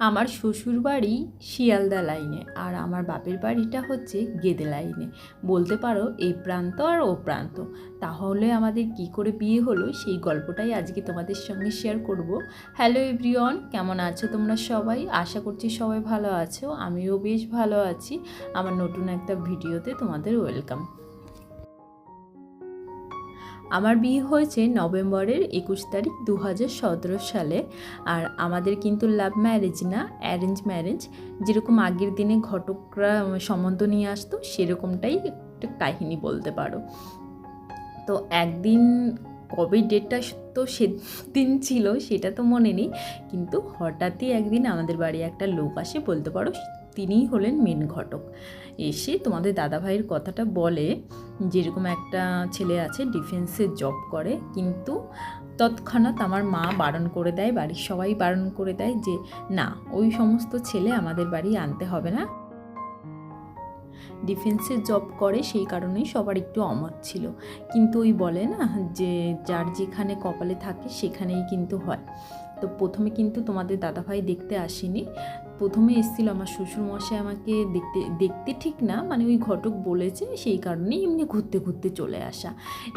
আমার শ্বশুর বাড়ি শিয়ালদা লাইনে আর আমার বাপের বাড়িটা হচ্ছে গেদে লাইনে বলতে পারো এই প্রান্ত আর ও প্রান্ত। তাহলে আমাদের কি করে বিয়ে হলো সেই গল্পটাই আজকে তোমাদের সঙ্গে শেয়ার করব। হ্যালো এভরিওয়ান কেমন আছো তোমরা সবাই? আশা করছি সবাই ভালো আছো। আমিও বেশ ভালো আছি। আমার নতুন একটা ভিডিওতে তোমাদের ওয়েলকাম আমার বিয়ে হয়েছে নভেম্বরের একুশ তারিখ দু হাজার সতেরো সালে। আর আমাদের কিন্তু লাভ ম্যারেজ না অ্যারেঞ্জ ম্যারেজ যেরকম আগের দিনে ঘটকরা সম্বন্ধ নিয়ে আসতো, সেরকমটাই একটা কাহিনী বলতে পারো। তো একদিন কবে ডেটটা তো সেদিন ছিল, সেটা তো মনে নেই। কিন্তু হঠাৎই একদিন আমাদের বাড়ি একটা লোক আসে, বলতে পারো তিনিই হলেন মেন ঘটক। এসে তোমাদের দাদাভাইয়ের কথাটা বলে, যেরকম একটা ছেলে আছে ডিফেন্সে জব করে, কিন্তু তৎক্ষণাৎ আমার মা বারণ করে দেয়, বাড়ির সবাই বারণ করে দেয় যে, না, ওই সমস্ত ছেলে আমাদের বাড়ি আনতে হবে না। ডিফেন্সে জব করে, সেই কারণেই সবার একটু অমত ছিল। কিন্তু ওই বলে না যে, যার যেখানে কপালে থাকে, সেখানেই কিন্তু হয়। তো প্রথমে কিন্তু তোমাদের দাদাভাই দেখতে আসেনি। প্রথমে এসেছিল আমার শ্বশুরমশাই আমাকে দেখতে দেখতে ঠিক না মানে ওই ঘটক বলেছে সেই কারণেই এমনি ঘুরতে ঘুরতে চলে আসা।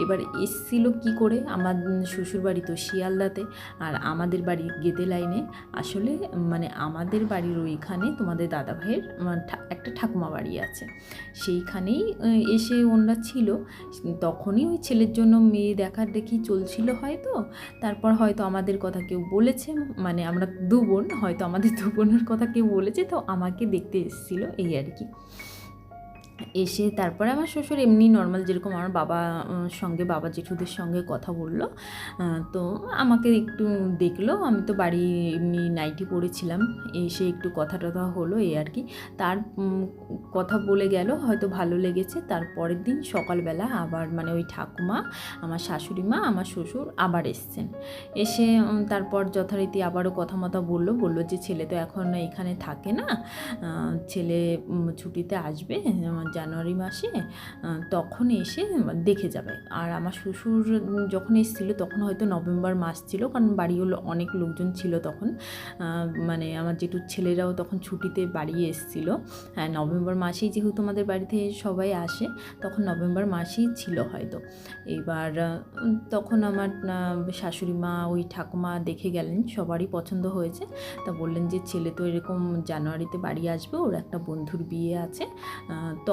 এবার এসছিল কি করে? আমার শ্বশুর বাড়ি তো শিয়ালদাতে, আর আমাদের বাড়ি গেদে লাইনে। আসলে মানে আমাদের বাড়ির ওইখানে তোমাদের দাদাভাইয়ের একটা ঠাকুমা বাড়ি আছে। সেইখানেই এসে ওনারা ছিল। তখনই ওই ছেলের জন্য মেয়ে দেখার দেখি চলছিল হয়তো। তারপর হয়তো আমাদের কথা কেউ বলেছে মানে আমরা দু বোন, হয়তো আমাদের দু বোনের কথা কেউ বলেছে তো আমাকে দেখতে এসেছিল এই আর কি। এসে তারপরে আমার শ্বশুর এমনি নর্মাল যেরকম আমার বাবা সঙ্গে, বাবা জেঠুদের সঙ্গে কথা বলল। তো আমাকে একটু দেখল। আমি তো বাড়ি এমনি নাইটি পড়েছিলাম। এসে একটু কথা টথা হলো এই আর কি। তার কথা বলে গেল। হয়তো ভালো লেগেছে। তার পরের দিন সকালবেলা আবার মানে ওই ঠাকুমা, আমার শাশুড়ি মা, আমার শ্বশুর আবার এসছেন। এসে তারপর যথারীতি আবারও কথা মতো বলল। বলল যে ছেলে তো এখন এখানে থাকে না। ছেলে ছুটিতে আসবে। জানুয়ারি মাসে তখন এসে দেখে যাবে। আর আমার শ্বশুর যখন এসেছিল, তখন হয়তো নভেম্বর মাস ছিল, কারণ বাড়ি হলো অনেক লোকজন ছিল তখন। মানে আমার জেঠুর ছেলেরাও তখন ছুটিতে বাড়ি এসেছিল। হ্যাঁ নভেম্বর মাসেই যেহেতু আমাদের বাড়িতে সবাই আসে, তখন নভেম্বর মাসেই ছিল হয়তো। এবার তখন আমার শাশুড়ি মা, ওই ঠাকুমা দেখে গেলেন, সবারই পছন্দ হয়েছে। তা বললেন যে, ছেলে তো এরকম জানুয়ারিতে বাড়ি আসবে, ওর একটা বন্ধুর বিয়ে আছে।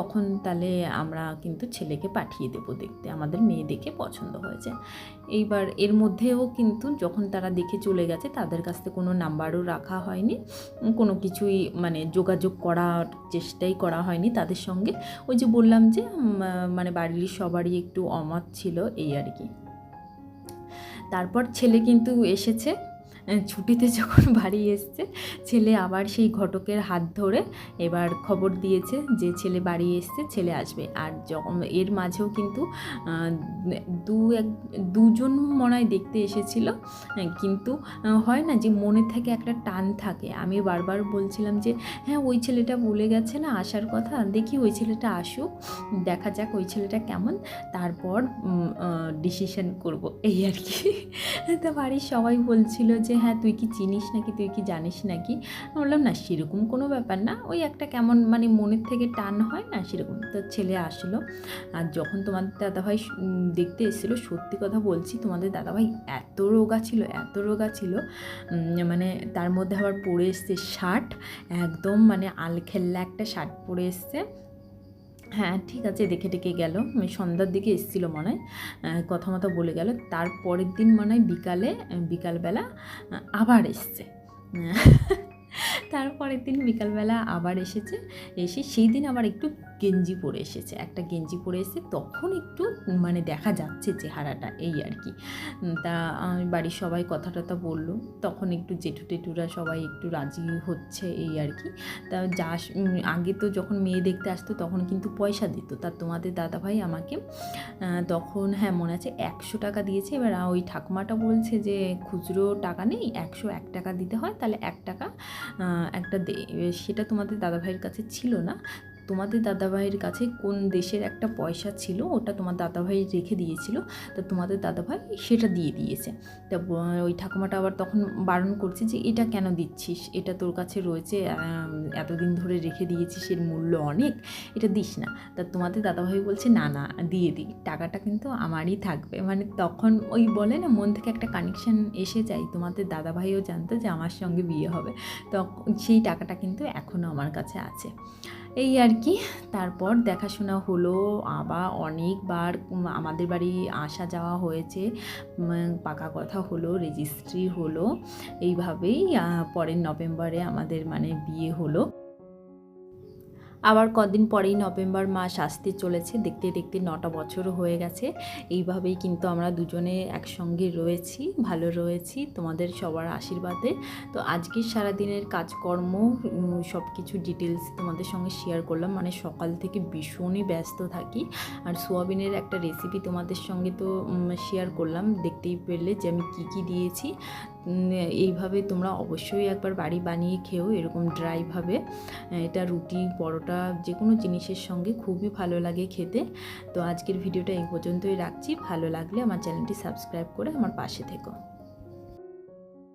তখন তাহলে আমরা কিন্তু ছেলেকে পাঠিয়ে দেবো দেখতে। আমাদের মেয়ে দেখে পছন্দ হয়েছে। এইবার এর মধ্যেও কিন্তু যখন তারা দেখে চলে গেছে, তাদের কাছ থেকে কোনো নাম্বারও রাখা হয়নি। কোনো কিছুই মানে যোগাযোগ করার চেষ্টাই করা হয়নি তাদের সঙ্গে। ওই যে বললাম যে মানে বাড়ির সবারই একটু অমত ছিল এই আর কি। তারপর ছেলে কিন্তু এসেছে। ছুটিতে যখন বাড়ি এসছে, ছেলে আবার সেই ঘটকের হাত ধরে এবার খবর দিয়েছে যে ছেলে বাড়ি এসছে, ছেলে আসবে। আর এর মাঝেও কিন্তু দু এক, দুজন মনে হয় দেখতে এসেছিল। কিন্তু হয় না যে মনে থেকে একটা টান থাকে। আমি বারবার বলছিলাম যে হ্যাঁ ওই ছেলেটা বলে গেছে না আসার কথা। দেখি ওই ছেলেটা আসুক, দেখা যাক ওই ছেলেটা কেমন। তারপর ডিসিশন করব। এই আর কি। তা বাড়ির সবাই বলছিল যে হ্যাঁ তুই কি চিনিস নাকি? তুই কি জানিস নাকি? বললাম, না, সেরকম কোনো ব্যাপার না। ওই একটা কেমন মানে মনের থেকে টান হয় না, সেরকম। তো ছেলে আসলো। আর যখন তোমাদের দাদাভাই দেখতে এসেছিল, সত্যি কথা বলছি, তোমাদের দাদাভাই এত রোগা ছিল, এত রোগা ছিল মানে তার মধ্যে আবার পরে এসছে শার্ট, একদম মানে আলখেল্লা একটা শার্ট পরে এসছে। হ্যাঁ ঠিক আছে, দেখে টেকে গেল। সন্ধ্যার দিকে এসেছিল মনে হয়। কথা মতো বলে গেল। তারপরের দিন মনে হয় বিকালে বিকালবেলা আবার এসছে। তারপরের দিন বিকালবেলা আবার এসেছে। এসে সেই দিন আবার একটু গেঞ্জি পরে এসেছে। একটা গেঞ্জি পরে এসে তখন একটু মানে দেখা যাচ্ছে চেহারাটা এই আর কি। তা বাড়ির সবাই কথা টথা বলল। তখন একটু জেঠু টেটুরা সবাই একটু রাজি হচ্ছে এই আর কি। তা যা আগে তো যখন মেয়ে দেখতে আসতো তখন কিন্তু পয়সা দিত। তা তোমাদের দাদাভাই আমাকে তখন হ্যাঁ মনে আছে একশো টাকা দিয়েছে। এবার ওই ঠাকুমাটা বলছে যে, খুচরো টাকা নেই, একশো এক টাকা দিতে হয়, তাহলে এক টাকা একটা দে সেটা তোমাদের দাদাভাইয়ের কাছে ছিল না। তোমাদের দাদাভাইয়ের কাছে কোন দেশের একটা পয়সা ছিল, ওটা তোমার দাদাভাই রেখে দিয়েছিল, তো তোমাদের দাদাভাই সেটা দিয়ে দিয়েছে। তা ওই ঠাকুমাটা আবার তখন বারণ করছে যে, এটা কেন দিচ্ছিস? এটা তোর কাছে রয়েছে এতদিন ধরে রেখে দিয়েছিস, এর মূল্য অনেক, এটা দিস না। তা তোমাদের দাদাভাই বলছে, না না, দিয়ে দিই, টাকাটা কিন্তু আমারই থাকবে। মানে তখন ওই বলে না, মন থেকে একটা কানেকশন এসে যায়, তোমাদের দাদাভাইও জানতো যে আমার সঙ্গে বিয়ে হবে, তখন সেই টাকাটা কিন্তু এখনও আমার কাছে আছে। এই আর কি। তারপর দেখাশোনা হলো আবার অনেকবার আমাদের বাড়ি আসা যাওয়া হয়েছে। পাকা কথা হলো রেজিস্ট্রি হলো। এইভাবেই পরের নভেম্বরে আমাদের মানে বিয়ে হলো। আবার কদিন পরেই নভেম্বর মাস আসতে চলেছে। দেখতে দেখতে নটা বছরও হয়ে গেছে। এইভাবেই কিন্তু আমরা দুজনে একসঙ্গে রয়েছি, ভালো রয়েছি, তোমাদের সবার আশীর্বাদে। তো আজকের সারাদিনের কাজকর্ম সব কিছু ডিটেলস তোমাদের সঙ্গে শেয়ার করলাম। মানে সকাল থেকে ভীষণই ব্যস্ত থাকি। আর সোয়াবিনের একটা রেসিপি তোমাদের সঙ্গে তো শেয়ার করলাম। দেখতেই পেলে যে আমি কী কী দিয়েছি। এইভাবে তোমরা অবশ্যই একবার বাড়ি বানিয়ে খেও, এরকম ড্রাইভাবে এটা রুটি পরোটা যে কোনো জিনিসের সঙ্গে খুবই ভালো লাগে খেতে। তো আজকের ভিডিওটা এই পর্যন্তই রাখছি। ভালো লাগলে আমার চ্যানেলটি সাবস্ক্রাইব করে আমার পাশে থেকো।